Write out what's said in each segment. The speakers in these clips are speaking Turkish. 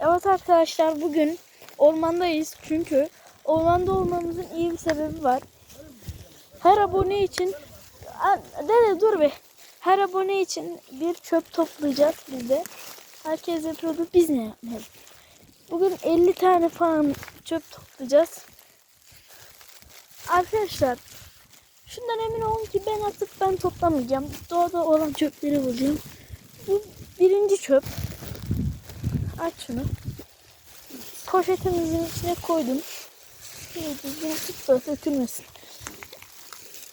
Evet arkadaşlar bugün ormandayız çünkü ormanda olmamızın iyi bir sebebi var. Her abone için dede dur be. Her abone için bir çöp toplayacağız biz de. Herkes yapıyordu biz ne yapmayalım. Bugün 50 tane falan çöp toplayacağız. Arkadaşlar şundan emin olun ki ben atıp ben toplamayacağım. Doğada olan çöpleri bulacağım. Bu birinci çöp. Aç şunu. Poşetimizin içine koydum. Şöyle düzgün tut da dökülmesin.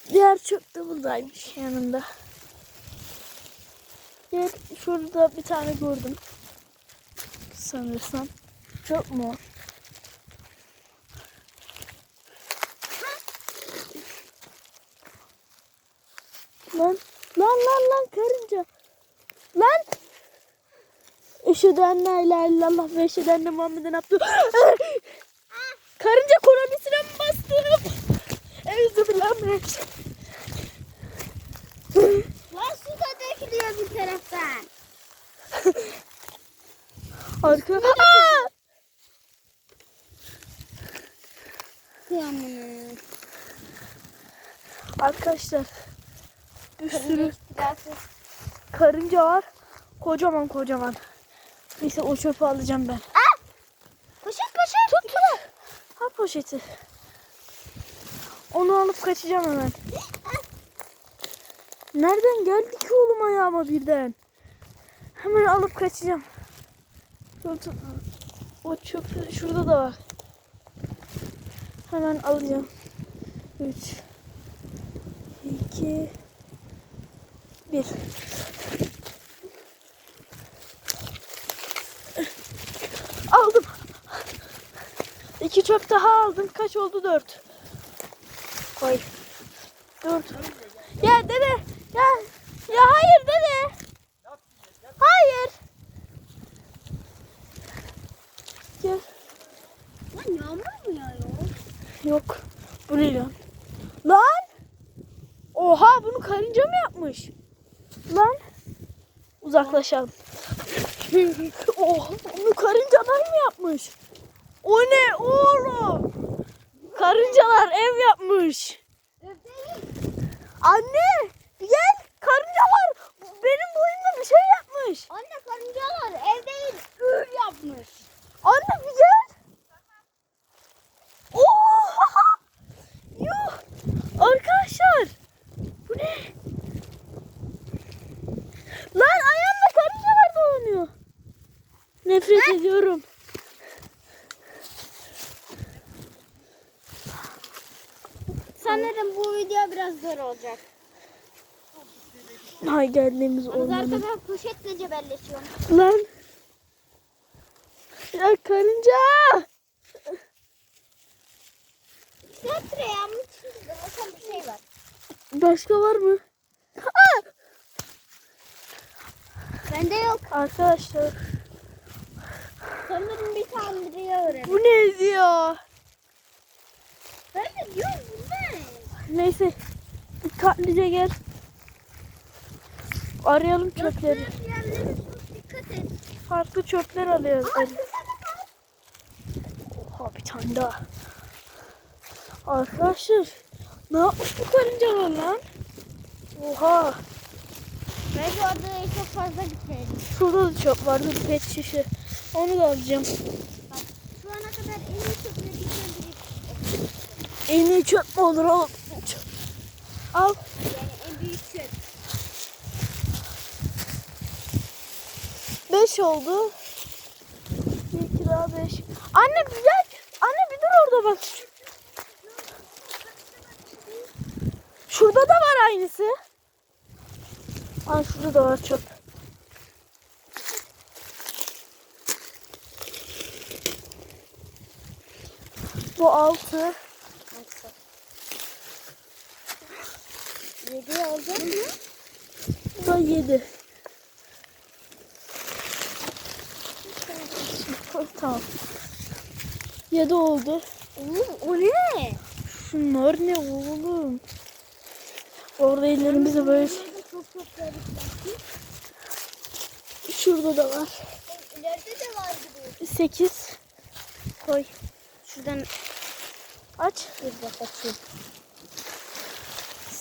Diğer çöp de buradaymış yanında. Diğer şurada bir tane gördüm. Sanırsam. Çöp o? Lan lan lan lan karınca. Lan. Eşhedü en la ilahe illallah ve eşhedü enne Muhammeden abdü. Karınca kolonisine mi bastım? Euzubillahimineşşeytanirracim. Lan su da dökülüyor bir taraftan. Arka. Aa! Kıyamını. Arkadaşlar bir sürü karınca var. Kocaman kocaman. Neyse o çöpü alacağım ben. Poşet poşet. Tut tut. Ha poşeti. Onu alıp kaçacağım hemen. Nereden geldi ki oğlum ayağıma birden? Hemen alıp kaçacağım. Dur, dur. O çöpü şurada da var. Hemen alacağım. 3 2 1 Aldım. İki çöp daha aldım. Kaç oldu? Dört. Koy. Dört. Ya dede. Ya. Ya hayır dede. Hayır. Gel. Lan yağmur mu yağıyor? Yok. Bu ne lan? Lan. Oha bunu karınca mı yapmış? Lan. Uzaklaşalım. Oha bunu karıncalar mı yapmış? O ne oğlum? Karıncalar ev yapmış. Anne gel karıncalar benim boyumda bir şey yapmış. Anne karıncalar ev değil gül yapmış. Anne bir gel. Oha! Yuh! Arkadaşlar. Bu ne? Lan ayağımda karıncalar dolanıyor. Nefret ediyorum. Sanırım bu video biraz zor olacak. Hay geldiğimiz Biz ormana. arkada poşetle cebelleşiyorum. Lan. Ya karınca. Yanmış içinde bakan bir şey var. Başka var mı? Aa! Bende yok. Arkadaşlar Sanırım bir tane biri öğrendim. bu ne diyor? Ben de diyorum bu ne? Neyse dikkatlice gel. Arayalım çöpleri. Farklı çöpler alıyoruz. Aa. Oha bir tane daha. Arkadaşlar ne yapmış bu karıncalar lan? Oha. Bence orada çok fazla gitmeyelim. Şurada da çöp var. Dur pet şişe. Onu da alacağım. Bak şu ana kadar en iyi çöpleri bitirdik. En iyi çöp mü olur oğlum? Al. Yani en büyük çöp. 5 oldu. 2 daha 5. Anne bir gel. Anne bir dur orada bak. Şurada da var aynısı. Aa şurada da var çöp. Bu 6. Yedi alacak mı? Bu da 7. Tamam. 7 oldu. Oğlum o ne? Şunlar ne oğlum? Orada ellerimizi böyle Çok çok garip. şurada da var. İleride de var gibi. 8 koy. Şuradan Aç. bir bak açayım.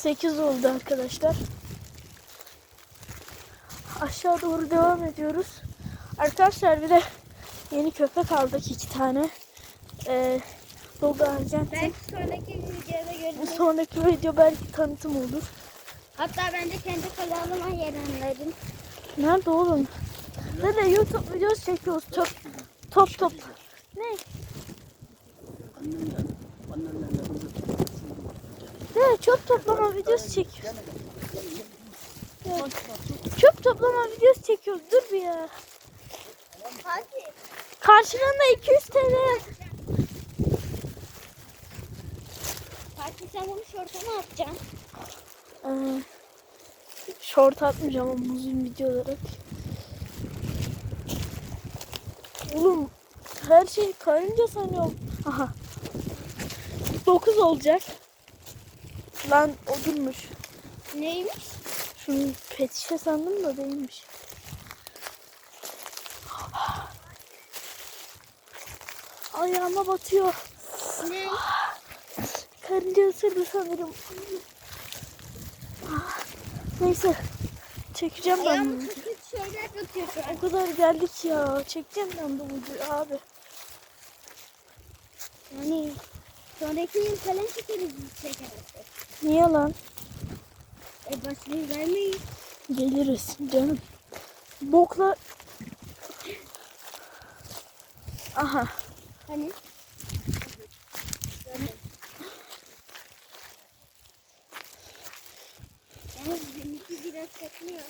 8 oldu arkadaşlar. Aşağı doğru devam ediyoruz. Arkadaşlar bir de yeni köpek aldık iki tane. Ee, Dogo Arjantin. Belki sonraki videoda görürüz. Sonraki video belki tanıtım olur. Hatta ben de kendi kanalıma yayınlarım. Nerede oğlum? Dede YouTube videosu çekiyoruz. Top top. top. Ne? Dede çöp toplama videosu çekiyoruz. Çöp toplama videosu çekiyoruz. Dur bir ya. Hadi. Karşılığında 200 TL. Fatih sen bunu şorta mı atacaksın? Ee, short atmayacağım ama uzun video olarak. Oğlum her şey karınca sanıyorum. Aha. 9 olacak. Lan o durmuş. Neymiş? Şunu pet şişe sandım da değilmiş. Ayağıma batıyor. Ne? Karınca ısırdı sanırım. Neyse. Çekeceğim ben bunu. kötü şeyler tutuyor şu an. O kadar geldik ya. Çekeceğim ben bu abi. Yani sonraki yıl falan çekeriz çekersek. Niye lan? E başlayı vermeyiz. Geliriz canım. Bokla... Aha. Hani? Yalnız benimki biraz takmıyor.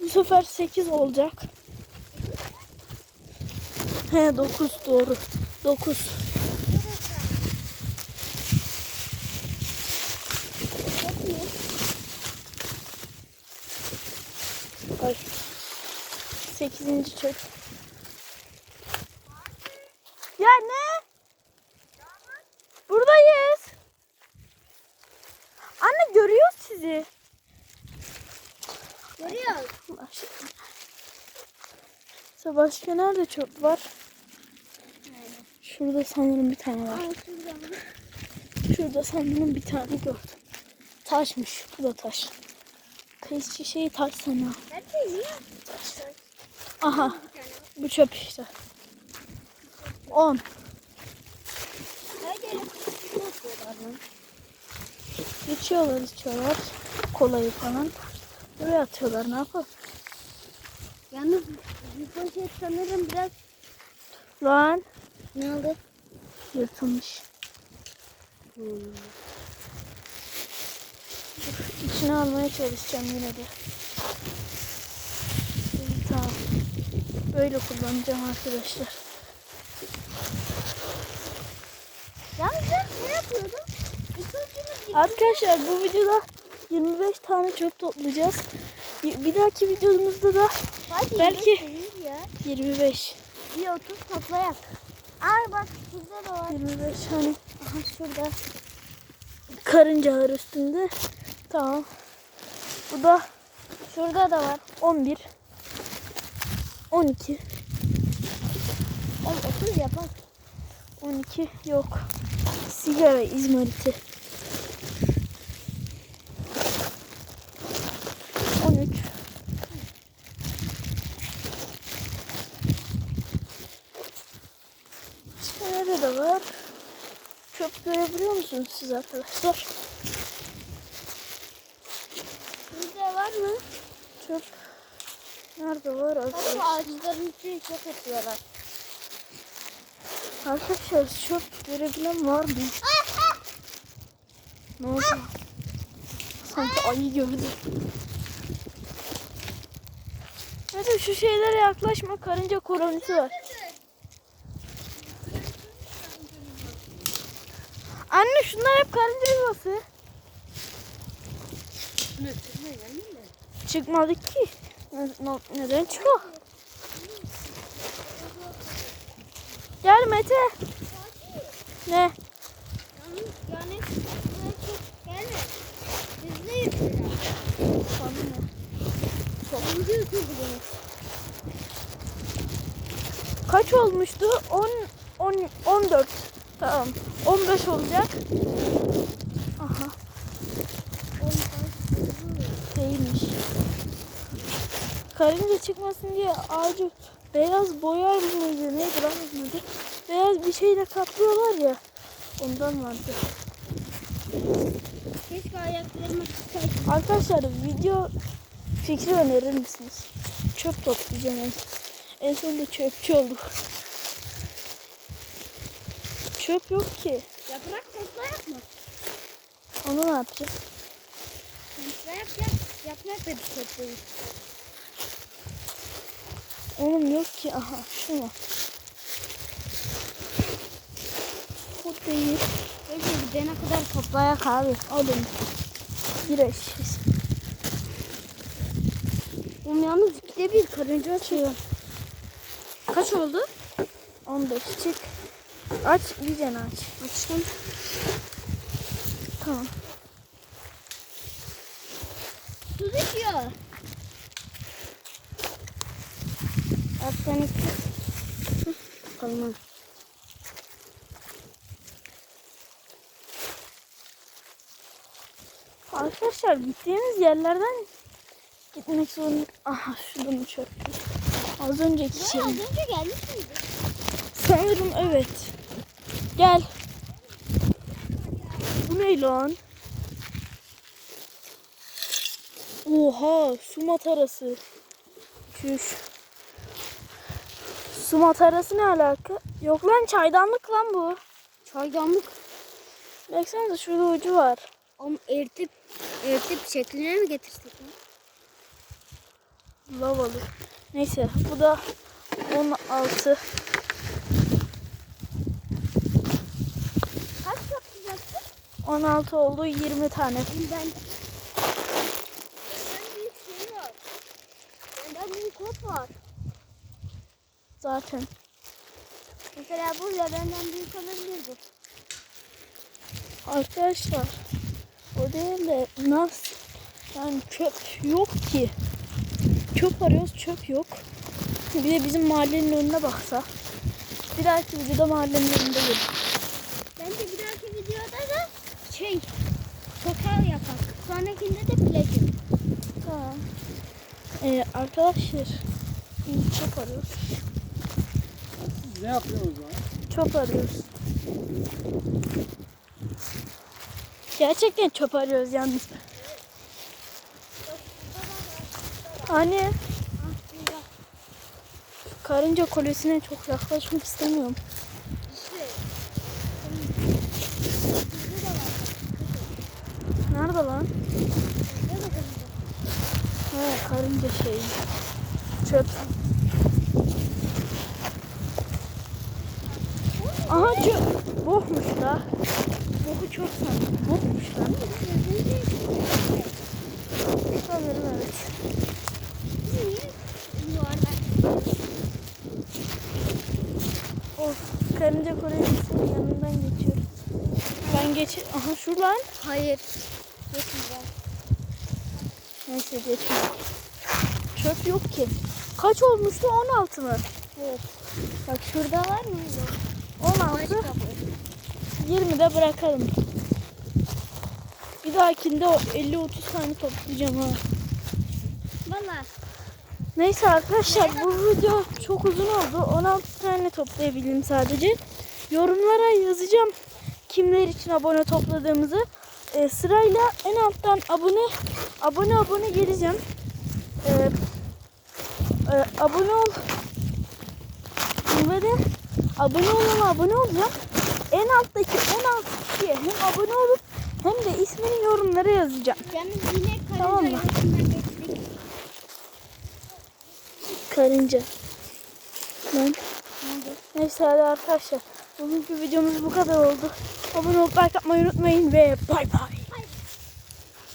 Bu sefer 8 olacak. He 9 doğru. 9. 8. çök. Ya ne? Buradayız. Anne görüyoruz sizi. Görüyoruz. Başka. Başka nerede çöp var? Şurada sanırım bir tane var. Şurada sanırım bir tane gördüm. Taşmış. Bu da taş. Kayıs şişeyi taş sanıyor. Her şey niye? Aha. Bu çöp işte. 10. Hadi gelin. Ne yapıyorlar lan? Geçiyorlar içiyorlar. Kolayı falan. Buraya atıyorlar. Ne yapalım? Yalnız bu poşet sanırım biraz Lan. ne oldu? Yırtılmış. İçine almaya çalışacağım yine de. İyi, Tamam. Böyle kullanacağım arkadaşlar. Yalnız ne yapıyordum? Arkadaşlar bu videoda 25 tane çöp toplayacağız. Bir dahaki videomuzda da Hadi Belki- değil ya. 25. Bir 30 toplayak. Aa bak da var. 25 hani Aha şurada. karıncalar üstünde. Tamam. Bu da Şurada da var. 11. 12. Oğlum 30 yapar. 12 yok. Sigara izmariti. 13. Başka nerede var? Çöp görebiliyor musunuz siz arkadaşlar? Burada var mı? Çöp nerede var arkadaşlar? ağaçların içine çok atıyorlar. Arkadaşlar çöp görebilen var mı? Ne oldu? Sanki ayı gördüm. Hadi şu şeylere yaklaşma karınca kolonisi var. Anne şunlar hep karınca yuvası. Çıkmadı ki. Ne- ne- Neden çıkıyor? Gel Mete. Ne? Çok? Çok. Kaç olmuştu? 10 10 14. Tamam. 15 olacak. Aha. Değilmiş. Karınca çıkmasın diye ağacı beyaz boyar mıydı neydi lan mıydı? Beyaz bir şeyle kaplıyorlar ya. Ondan vardı. Keşke ayaklarımı tutsaydım. Arkadaşlar video fikri önerir misiniz? Çöp toplayacağım en, en sonunda çöpçü olduk. Çöp yok ki. Yaprak toplayak mı? Onu ne yapacağız? Toplayak yap. Yaprak da bir toplayayım. Oğlum yok ki. Aha şu mu? Bu değil. Neyse gidene kadar toplayak abi. Alın. Bir eşsiz. Oğlum yalnız ikide bir karınca açıyor. Kaç oldu? 15 çık. Aç iyice aç. Açtım. Tamam. Su düşüyor. İki. Bakalım. Arkadaşlar gittiğimiz yerlerden gitmek zorunda. Aha şurada mı çöp? Az önceki şey. Az önce gelmiş miydi? Sanırım evet. Gel. Bu ne lan? Oha su matarası. Çüş. Su matarası ne alaka? Yok lan çaydanlık lan bu. Çaydanlık. Baksanıza şurada ucu var. Oğlum eritip, eritip şekline mi getirsek? Lavalı. Neyse bu da 16. Kaç yapacaksın? 16 oldu 20 tane. Ben... Benden büyük şey var. Benden büyük kop var. Zaten. Mesela bu ya benden büyük olabilirdi. Arkadaşlar o değil de nasıl yani çöp yok ki. Çöp arıyoruz çöp yok. Bir de bizim mahallenin önüne baksa. Bir dahaki videoda mahallenin önünde görürüz. Bence bir dahaki videoda da şey sokağı yapalım. Sonrakinde de plajı. Tamam. Ee, arkadaşlar çöp arıyoruz. Ne yapıyoruz lan? Çöp arıyoruz. Gerçekten çöp arıyoruz yalnız. Anne karınca kulesine çok yaklaşmak istemiyorum. Nerede lan? He karınca şey. Çöp. Aha çöp. Bokmuş la. Boku çok sandım. Bokmuş lan. Sanırım evet. Of karınca kulesinin yanından geçiyoruz. Ben geç... Aha şu lan. Hayır. Geçmeyeceğim. Neyse geçme. Çöp yok ki. Kaç olmuştu? 16 mı? Evet. Bak şurada var mı? 16. 20 de bırakalım. Bir dahakinde o 50-30 tane toplayacağım ha. Valla. Neyse arkadaşlar bu video çok uzun oldu. 16 tane toplayabildim sadece. Yorumlara yazacağım kimler için abone topladığımızı. Ee, sırayla en alttan abone abone abone geleceğim. Ee, e, abone ol ve de abone olana abone olacağım. En alttaki 16 kişiye hem abone olup hem de ismini yorumlara yazacağım. Yine Tamam mı? Karınca. Ben. Neyse hadi arkadaşlar. Bugünkü videomuz bu kadar oldu. Abone olup like atmayı unutmayın ve bay bay.